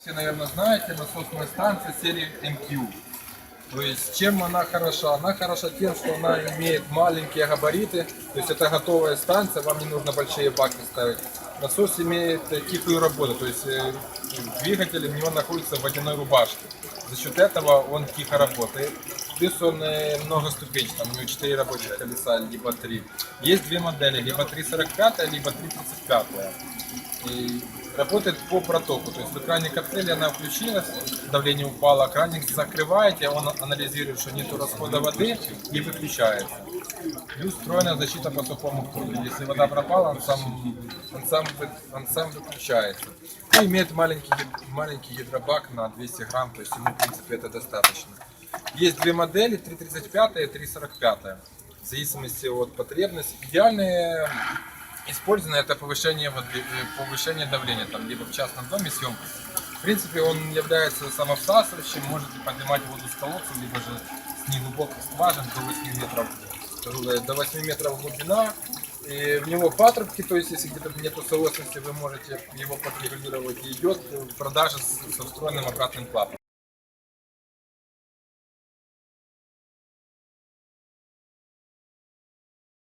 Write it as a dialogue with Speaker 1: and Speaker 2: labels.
Speaker 1: Все, наверное, знаете, насосная станция серии MQ. То есть, чем она хороша? Она хороша тем, что она имеет маленькие габариты, то есть это готовая станция, вам не нужно большие баки ставить. Насос имеет тихую работу, то есть э, двигатель у него находится в водяной рубашке. За счет этого он тихо работает. Плюс он э, многоступенчатый, там у него 4 рабочих колеса, либо 3. Есть две модели, либо 345, либо 335. И работает по протоку. То есть в экране коктейля она включилась, давление упало, краник закрываете, он анализирует, что нет расхода воды и выключается. Плюс встроенная защита по сухому ходу. Если вода пропала, он сам, он сам, он сам выключается. Ну, имеет маленький, маленький гидробак на 200 грамм, то есть ему, в принципе, это достаточно. Есть две модели, 335 и 345. В зависимости от потребности. Идеальные использовано это повышение, воды- э, повышение давления, там, либо в частном доме съемка. В принципе, он является самовсасывающим, можете поднимать воду с колодцев, либо же с неглубоких скважин до 8 метров, э, до 8 метров глубина. И в него патрубки, то есть если где-то нету соосности, вы можете его подрегулировать. И идет с- со встроенным обратным клапаном.